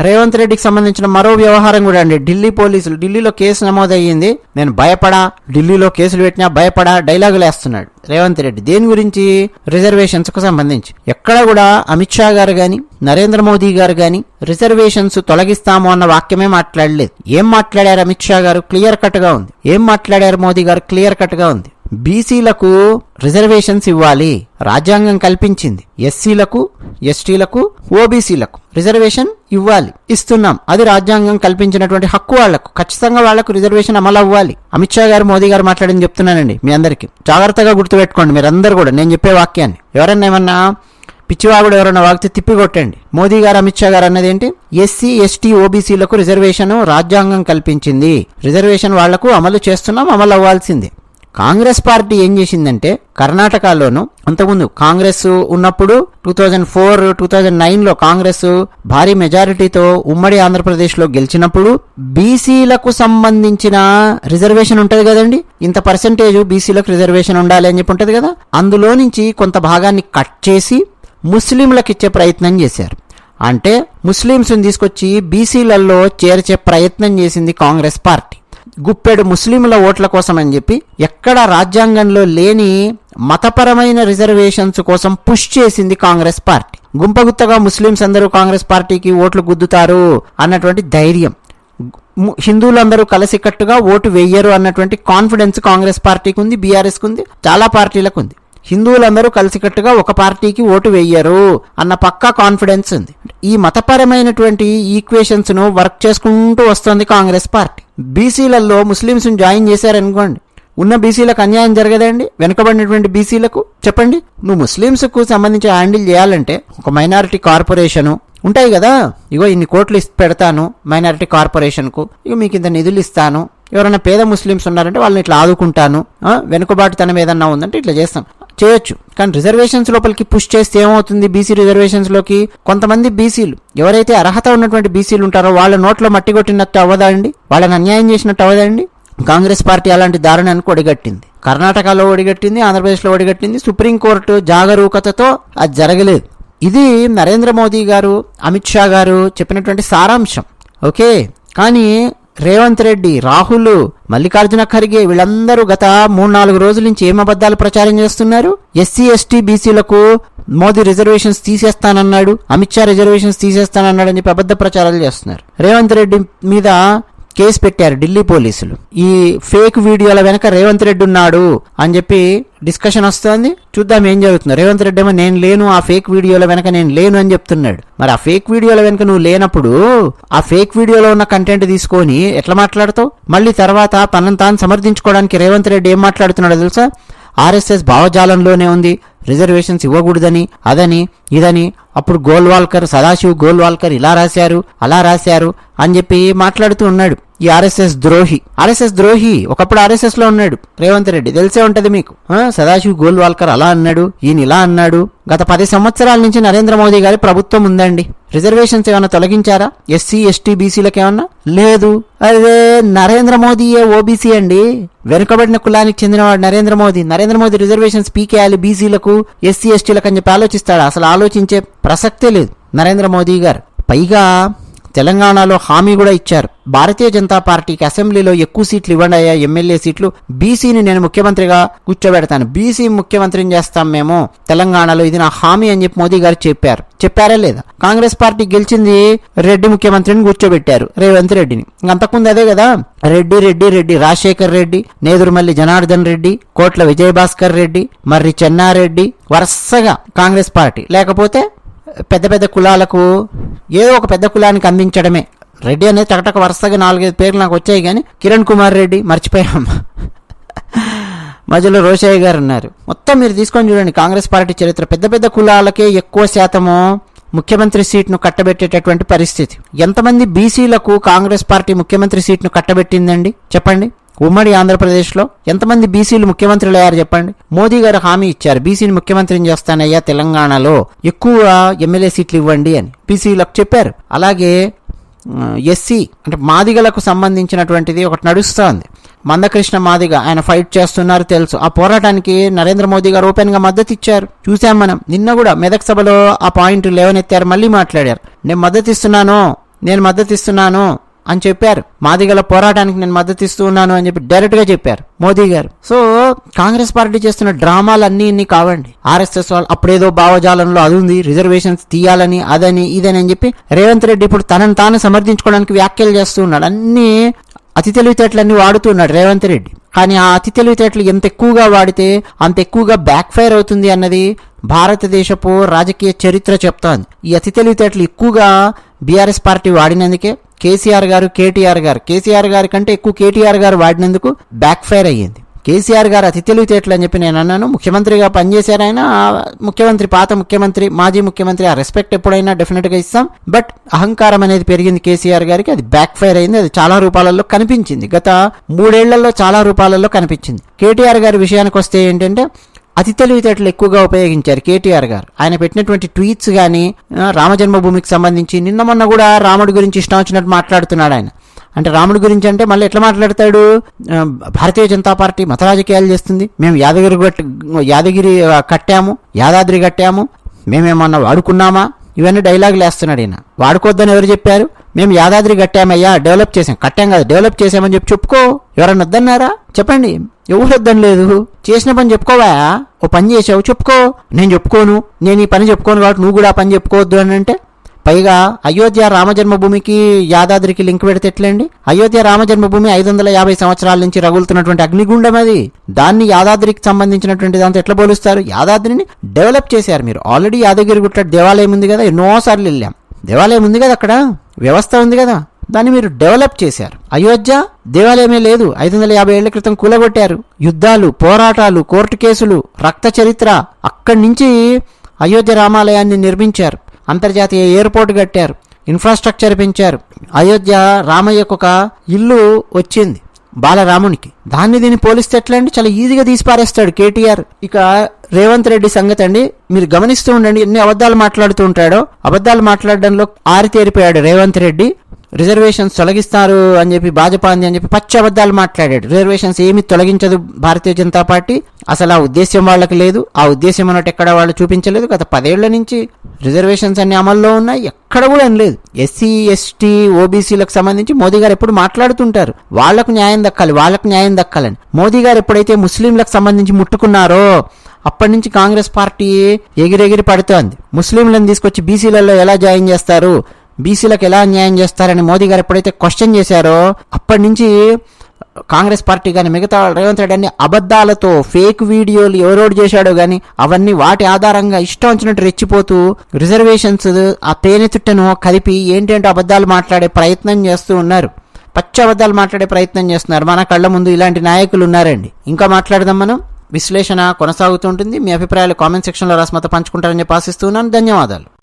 రేవంత్ రెడ్డికి సంబంధించిన మరో వ్యవహారం కూడా అండి. ఢిల్లీ పోలీసులు ఢిల్లీలో కేసు నమోదయ్యింది. నేను భయపడా ఢిల్లీలో కేసులు పెట్టినా భయపడా డైలాగులు వేస్తున్నాడు రేవంత్ రెడ్డి. దేని గురించి? రిజర్వేషన్స్కు సంబంధించి. ఎక్కడ కూడా అమిత్ షా గారు గాని నరేంద్ర మోదీ గారు గాని రిజర్వేషన్స్ తొలగిస్తాము అన్న వాక్యమే మాట్లాడలేదు. ఏం మాట్లాడారు అమిత్ షా గారు? క్లియర్ కట్గా ఉంది. ఏం మాట్లాడారు మోదీ గారు? క్లియర్ కట్గా ఉంది. బీసీలకు రిజర్వేషన్స్ ఇవ్వాలి. రాజ్యాంగం కల్పించింది. ఎస్సీలకు ఎస్టీలకు ఓబీసీలకు రిజర్వేషన్ ఇవ్వాలి. ఇస్తున్నాం. అది రాజ్యాంగం కల్పించినటువంటి హక్కు వాళ్ళకు ఖచ్చితంగా వాళ్ళకు రిజర్వేషన్ అమలు అవ్వాలి. అమిత్ షా గారు మోదీ గారు మాట్లాడింది చెప్తున్నానండి మీ అందరికి. జాగ్రత్తగా గుర్తుపెట్టుకోండి మీరందరూ కూడా. నేను చెప్పే వాక్యాన్ని. ఎవరన్నా ఏమన్నా పిచ్చివాగుడు ఎవరైనా వాగితే తిప్పికొట్టండి. మోదీ గారు అమిత్ షా గారు అన్నది ఏంటి? ఎస్సీ ఎస్టీ ఓబీసీలకు రిజర్వేషన్ రాజ్యాంగం కల్పించింది. రిజర్వేషన్ వాళ్ళకు అమలు చేస్తున్నాం అమలు అవ్వాల్సిందే. కాంగ్రెస్ పార్టీ ఏం చేసిందంటే కర్ణాటకలోను అంతకుముందు కాంగ్రెస్ ఉన్నప్పుడు two thousand four two thousand నైన్లో కాంగ్రెస్ భారీ మెజారిటీతో ఉమ్మడి ఆంధ్రప్రదేశ్లో గెలిచినప్పుడు బీసీలకు సంబంధించిన రిజర్వేషన్ ఉంటది కదండి. ఇంత పర్సెంటేజ్ బీసీలకు రిజర్వేషన్ ఉండాలి అని చెప్పి ఉంటది కదా. అందులో నుంచి కొంత భాగాన్ని కట్ చేసి ముస్లింలకు ఇచ్చే ప్రయత్నం చేశారు. అంటే ముస్లింస్ని తీసుకొచ్చి బీసీలలో చేర్చే ప్రయత్నం చేసింది కాంగ్రెస్ పార్టీ. గుప్పెడు ముస్లింల ఓట్ల కోసం అని చెప్పి ఎక్కడ రాజ్యాంగంలో లేని మతపరమైన రిజర్వేషన్స్ కోసం పుష్ చేసింది కాంగ్రెస్ పార్టీ. గుంపగుత్తగా ముస్లింస్ అందరూ కాంగ్రెస్ పార్టీకి ఓట్లు గుద్దుతారు అన్నటువంటి ధైర్యం. హిందువులందరూ కలిసికట్టుగా ఓటు వెయ్యరు అన్నటువంటి కాన్ఫిడెన్స్ కాంగ్రెస్ పార్టీకి ఉంది బీఆర్ఎస్కి ఉంది చాలా పార్టీలకు ఉంది హిందువులందరూ కలిసికట్టుగా ఒక పార్టీకి ఓటు వేయరు అన్న పక్కా కాన్ఫిడెన్స్ ఉంది. ఈ మతపరమైనటువంటి ఈక్వేషన్స్ను వర్క్ చేసుకుంటూ వస్తుంది కాంగ్రెస్ పార్టీ. బీసీలలో ముస్లిమ్స్ని జాయిన్ చేశారనుకోండి ఉన్న బీసీలకు అన్యాయం జరగదండి? వెనుకబడినటువంటి బీసీలకు? చెప్పండి. నువ్వు ముస్లిమ్స్కు సంబంధించి హ్యాండిల్ చేయాలంటే ఒక మైనారిటీ కార్పొరేషను ఉంటాయి కదా? ఇగో ఇన్ని కోట్లు పెడతాను మైనారిటీ కార్పొరేషన్కు. ఇక మీకు ఇంత నిధులు ఇస్తాను. ఎవరైనా పేద ముస్లిమ్స్ ఉన్నారంటే వాళ్ళని ఇట్లా ఆదుకుంటాను. వెనుకబాటుతనం ఏదన్నా ఉందంటే ఇట్లా చేస్తాం చేయొచ్చు. కానీ రిజర్వేషన్స్ లోపలికి పుష్ చేస్తే ఏమవుతుంది? బీసీ రిజర్వేషన్స్లోకి కొంతమంది బీసీలు ఎవరైతే అర్హత ఉన్నటువంటి బీసీలు ఉంటారో వాళ్ళ నోట్లో మట్టి కొట్టినట్టు అవ్వదండి? వాళ్ళని అన్యాయం చేసినట్టు అవ్వదండి? కాంగ్రెస్ పార్టీ అలాంటి దారుణానికి ఒడిగట్టింది. కర్ణాటకలో ఒడిగట్టింది ఆంధ్రప్రదేశ్లో ఒడిగట్టింది సుప్రీంకోర్టు జాగరూకతతో అది జరగలేదు. ఇది నరేంద్ర మోదీ గారు అమిత్ షా గారు చెప్పినటువంటి సారాంశం. ఓకే? కానీ రేవంత్ రెడ్డి రాహుల్ మల్లికార్జున ఖర్గే వీళ్ళందరూ గత మూడు నాలుగు రోజుల నుంచి ఏం అబద్ధాలు ప్రచారం చేస్తున్నారు? ఎస్సీ ఎస్టీ బీసీలకు మోదీ రిజర్వేషన్స్ తీసేస్తానన్నాడు అమిత్ షా రిజర్వేషన్స్ తీసేస్తానన్నాడు అని చెప్పి అబద్ధ ప్రచారాలు చేస్తున్నారు. రేవంత్ రెడ్డి మీద కేసు పెట్టారు ఢిల్లీ పోలీసులు. ఈ ఫేక్ వీడియోల వెనక రేవంత్ రెడ్డి ఉన్నాడు అని చెప్పి డిస్కషన్ వస్తోంది. చూద్దాం ఏం జరుగుతుందో. రేవంత్ రెడ్డి ఏమో నేను లేను ఆ ఫేక్ వీడియోల వెనక నేను లేను అని చెప్తున్నాడు. మరి ఆ ఫేక్ వీడియోల వెనక నువ్వు లేనప్పుడు ఆ ఫేక్ వీడియోలో ఉన్న కంటెంట్ తీసుకొని ఎట్లా మాట్లాడతావు? మళ్ళీ తర్వాత తనను తాను సమర్థించుకోవడానికి రేవంత్ రెడ్డి ఏం మాట్లాడుతున్నాడో తెలుసా? ఆర్ఎస్ఎస్ భావజాలంలోనే ఉంది. రిజర్వేషన్స్ ఇవ్వకూడదని అదని ఇదని అప్పుడు గోల్వాల్కర్ సదాశివ్ గోల్వాల్కర్ ఇలా రాశారు అలా రాశారు అని చెప్పి మాట్లాడుతూ ఉన్నాడు ఈ ఆర్ఎస్ఎస్ ద్రోహి. ఆర్ఎస్ఎస్ ద్రోహి ఒకప్పుడు ఆర్ఎస్ఎస్లో ఉన్నాడు. రేవంత్ రెడ్డి తెలిసే ఉంటది మీకు. సదాశివ్ గోల్వాల్కర్ అలా అన్నాడు ఈయన ఇలా అన్నాడు. గత పది సంవత్సరాల నుంచి నరేంద్ర మోదీ గారి ప్రభుత్వం ఉందండి. రిజర్వేషన్స్ ఏమైనా తొలగించారా? ఎస్సీ ఎస్టీ బీసీలకు ఏమన్నా? లేదు. అదే నరేంద్ర మోదీయే ఓబీసీ అండి. వెనుకబడిన కులానికి చెందినవాడు నరేంద్ర మోదీ. నరేంద్ర మోదీ రిజర్వేషన్స్ పీకేయాలి బీసీలకు ఎస్సీ ఎస్టీలకు అని చెప్పి ఆలోచిస్తాడు. అసలు ఆలోచించే ప్రసక్తే లేదు. నరేంద్ర మోదీ గారు. పైగా తెలంగాణలో హామీ కూడా ఇచ్చారు. భారతీయ జనతా పార్టీకి అసెంబ్లీలో ఎక్కువ సీట్లు ఇవ్వండి అయ్యా ఎమ్మెల్యే సీట్లు. బీసీని నేను ముఖ్యమంత్రిగా కూర్చోబెడతాను. బీసీ ముఖ్యమంత్రిని చేస్తాం మేము. తెలంగాణలో ఇది నా హామీ అని చెప్పి మోదీ గారు చెప్పారు. చెప్పారా లేదా? కాంగ్రెస్ పార్టీ గెలిచింది రెడ్డి ముఖ్యమంత్రిని కూర్చోబెట్టారు రేవంత్ రెడ్డిని. ఇంక అంతకుముందు అదే కదా? రెడ్డి రెడ్డి రెడ్డి రాజశేఖర్ రెడ్డి నేదురుమల్లి జనార్దన్ రెడ్డి కోట్ల విజయభాస్కర్ రెడ్డి మర్రి చెన్నారెడ్డి వరుసగా కాంగ్రెస్ పార్టీ. లేకపోతే పెద్ద పెద్ద కులాలకు ఏదో ఒక పెద్ద కులానికి అందించడమే. రెడ్డి అనేది టకటక వరుసగా నాలుగైదు పేర్లు నాకు వచ్చాయి కానీ కిరణ్ కుమార్ రెడ్డి మర్చిపోయాం. మధ్యలో రోషయ్య గారు ఉన్నారు. మొత్తం మీరు తీసుకొని చూడండి కాంగ్రెస్ పార్టీ చరిత్ర. పెద్ద పెద్ద కులాలకే ఎక్కువ శాతము ముఖ్యమంత్రి సీట్ను కట్టబెట్టేటటువంటి పరిస్థితి. ఎంతమంది బీసీలకు కాంగ్రెస్ పార్టీ ముఖ్యమంత్రి సీట్ను కట్టబెట్టిందండి? చెప్పండి. ఉమ్మడి ఆంధ్రప్రదేశ్లో ఎంతమంది బీసీలు ముఖ్యమంత్రులు అయ్యారు చెప్పండి? మోదీ గారు హామీ ఇచ్చారు బీసీని ముఖ్యమంత్రిని చేస్తానయ్యా తెలంగాణలో? ఎక్కువ ఎమ్మెల్యే సీట్లు ఇవ్వండి అని బీసీలకు చెప్పారు. అలాగే ఎస్సీ అంటే మాదిగలకు సంబంధించినటువంటిది ఒకటి నడుస్తోంది. మందకృష్ణ మాదిగ ఆయన ఫైట్ చేస్తున్నారు తెలుసు. ఆ పోరాటానికి నరేంద్ర మోదీ గారు ఓపెన్గా మద్దతు ఇచ్చారు. చూసాం మనం. నిన్న కూడా మెదక్ సభలో ఆ పాయింట్ లేవనెత్తారు మళ్ళీ మాట్లాడారు. నేను మద్దతు ఇస్తున్నాను నేను మద్దతు ఇస్తున్నాను అని చెప్పారు. మాదిగల పోరాటానికి నేను మద్దతు ఇస్తూ ఉన్నాను అని చెప్పి డైరెక్ట్గా చెప్పారు మోదీ గారు. సో కాంగ్రెస్ పార్టీ చేస్తున్న డ్రామాలు అన్ని ఇన్ని కావండి. ఆర్ఎస్ఎస్ వాళ్ళు అప్పుడేదో భావజాలంలో అది ఉంది రిజర్వేషన్స్ తీయాలని అదని ఇదని అని చెప్పి రేవంత్ రెడ్డి ఇప్పుడు తనను తాను సమర్థించుకోవడానికి వ్యాఖ్యలు చేస్తూ ఉన్నాడు. అన్ని అతి తెలివితేటలన్నీ వాడుతున్నాడు రేవంత్ రెడ్డి. కానీ ఆ అతి తెలివితేటలు ఎంత ఎక్కువగా వాడితే అంత ఎక్కువగా బ్యాక్ ఫైర్ అవుతుంది అన్నది భారతదేశపు రాజకీయ చరిత్ర చెప్తోంది. ఈ అతి తెలివితేటలు ఎక్కువగా బీఆర్ఎస్ పార్టీ వాడినందుకే కేసీఆర్ గారు కేటీఆర్ గారు. కేసీఆర్ గారి కంటే ఎక్కువ కేటీఆర్ గారు వాడినందుకు బ్యాక్ ఫైర్ అయ్యింది. కేసీఆర్ గారు అతి తెలివితేటలు అని చెప్పి నేను అన్నాను. ముఖ్యమంత్రిగా పనిచేశారు ఆయన. ముఖ్యమంత్రి పాత ముఖ్యమంత్రి మాజీ ముఖ్యమంత్రి ఆ రెస్పెక్ట్ ఎప్పుడైనా డెఫినెట్గా ఇస్తాం. బట్ అహంకారం అనేది పెరిగింది కేసీఆర్ గారికి. అది బ్యాక్ ఫైర్ అయింది. అది చాలా రూపాలలో కనిపించింది. గత మూడేళ్ళలో చాలా రూపాలలో కనిపించింది. కేటీఆర్ గారి విషయానికి వస్తే ఏంటంటే అతి తెలివితేటలు ఎక్కువగా ఉపయోగించారు కేటీఆర్ గారు. ఆయన పెట్టినటువంటి ట్వీట్స్ కానీ రామజన్మభూమికి సంబంధించి నిన్న మొన్న కూడా రాముడి గురించి ఇష్టం వచ్చినట్టు మాట్లాడుతున్నాడు ఆయన. అంటే రాముడి గురించి అంటే మళ్ళీ ఎట్లా మాట్లాడతాడు? భారతీయ జనతా పార్టీ మత రాజకీయాలు చేస్తుంది. మేము యాదగిరి యాదగిరి కట్టాము యాదాద్రి కట్టాము. మేమేమన్నా వాడుకున్నామా? ఇవన్నీ డైలాగులు వేస్తున్నాడు ఈయన. వాడుకోవద్దని ఎవరు చెప్పారు? మేము యాదాద్రి కట్టామయ్యా డెవలప్ చేసాం కట్టాం కదా డెవలప్ చేసామని చెప్పి చెప్పుకో. ఎవరన్నా వద్దన్నారా? చెప్పండి. ఎవరు వద్దని లేదు చేసిన పని చెప్పుకోవా? ఓ పని చేసావు చెప్పుకో. నేను చెప్పుకోను. నేను ఈ పని చెప్పుకోను కాబట్టి నువ్వు కూడా ఆ పని చెప్పుకోవద్దు అని అంటే పైగా అయోధ్య రామజన్మభూమికి యాదాద్రికి లింక్ పెడితే ఎట్లండి? అయోధ్య రామజన్మభూమి ఐదు వందల యాభై సంవత్సరాల నుంచి రగులుతున్నటువంటి అగ్నిగుండం అది. దాన్ని యాదాద్రికి సంబంధించినటువంటి దాంతో ఎట్లా పోలుస్తారు? యాదాద్రిని డెవలప్ చేశారు మీరు. ఆల్రెడీ యాదగిరి గుట్ట దేవాలయం ఉంది కదా ఎన్నోసార్లు వెళ్ళాం. దేవాలయం ఉంది కదా అక్కడ? వ్యవస్థ ఉంది కదా. దాన్ని మీరు డెవలప్ చేశారు. అయోధ్య దేవాలయమే లేదు. ఐదు వందల యాభై ఏళ్ళ క్రితం కూలగొట్టారు. యుద్ధాలు పోరాటాలు కోర్టు కేసులు రక్త చరిత్ర అక్కడి నుంచి అయోధ్య రామాలయాన్ని నిర్మించారు. అంతర్జాతీయ ఎయిర్పోర్ట్ కట్టారు. ఇన్ఫ్రాస్ట్రక్చర్ పెంచారు. అయోధ్య రామయ్యకు ఒక ఇల్లు వచ్చింది బాలరామునికి. దాన్ని దీన్ని పోలిస్తే ఎట్లా అండి చాలా ఈజీగా తీసి పారేస్తాడు కేటీఆర్. ఇక రేవంత్ రెడ్డి సంగతి అండి. మీరు గమనిస్తూ ఉండండి ఎన్ని అబద్ధాలు మాట్లాడుతూ ఉంటాడో. అబద్ధాలు మాట్లాడడంలో ఆరితేరిపోయాడు రేవంత్ రెడ్డి. రిజర్వేషన్స్ తొలగిస్తారు అని చెప్పి భాజపా అని చెప్పి పచ్చి అబద్ధాలు మాట్లాడాడు. రిజర్వేషన్స్ ఏమి తొలగించదు భారతీయ జనతా పార్టీ. అసలు ఆ ఉద్దేశ్యం వాళ్ళకి లేదు. ఆ ఉద్దేశం అన్నట్టు ఎక్కడ వాళ్ళు చూపించలేదు. గత పదేళ్ళ నుంచి రిజర్వేషన్స్ అన్ని అమల్లో ఉన్నాయి. ఎక్కడ కూడా అని లేదు. ఎస్సీ ఎస్టీ ఓబీసీలకు సంబంధించి మోదీ గారు ఎప్పుడు మాట్లాడుతుంటారు. వాళ్ళకు న్యాయం దక్కాలి వాళ్ళకు న్యాయం దక్కాలని. మోదీ గారు ఎప్పుడైతే ముస్లింలకు సంబంధించి ముట్టుకున్నారో అప్పటి నుంచి కాంగ్రెస్ పార్టీ ఎగిరెగిరి పడుతోంది. ముస్లింలను తీసుకొచ్చి బీసీలలో ఎలా జాయిన్ చేస్తారు? బీసీలకు ఎలా న్యాయం చేస్తారని మోదీ గారు ఎప్పుడైతే క్వశ్చన్ చేశారో అప్పటి నుంచి కాంగ్రెస్ పార్టీ కానీ మిగతా రేవంత్ రెడ్డి అన్ని అబద్ధాలతో ఫేక్ వీడియోలు ఎవరోడు చేశాడో కానీ అవన్నీ వాటి ఆధారంగా ఇష్టం వచ్చినట్టు రెచ్చిపోతూ రిజర్వేషన్స్ ఆ తేనెతుట్టను కలిపి ఏంటంటే అబద్ధాలు మాట్లాడే ప్రయత్నం చేస్తూ ఉన్నారు. పచ్చి అబద్ధాలు మాట్లాడే ప్రయత్నం చేస్తున్నారు. మన కళ్ళ ముందు ఇలాంటి నాయకులు ఉన్నారండి. ఇంకా మాట్లాడదాం మనం. విశ్లేషణ కొనసాగుతుంటుంది మీ అభిప్రాయాలు కామెంట్ సెక్షన్లో రాసి మాతో పంచుకుంటారని చెప్పి ఆశిస్తున్నాను. ధన్యవాదాలు.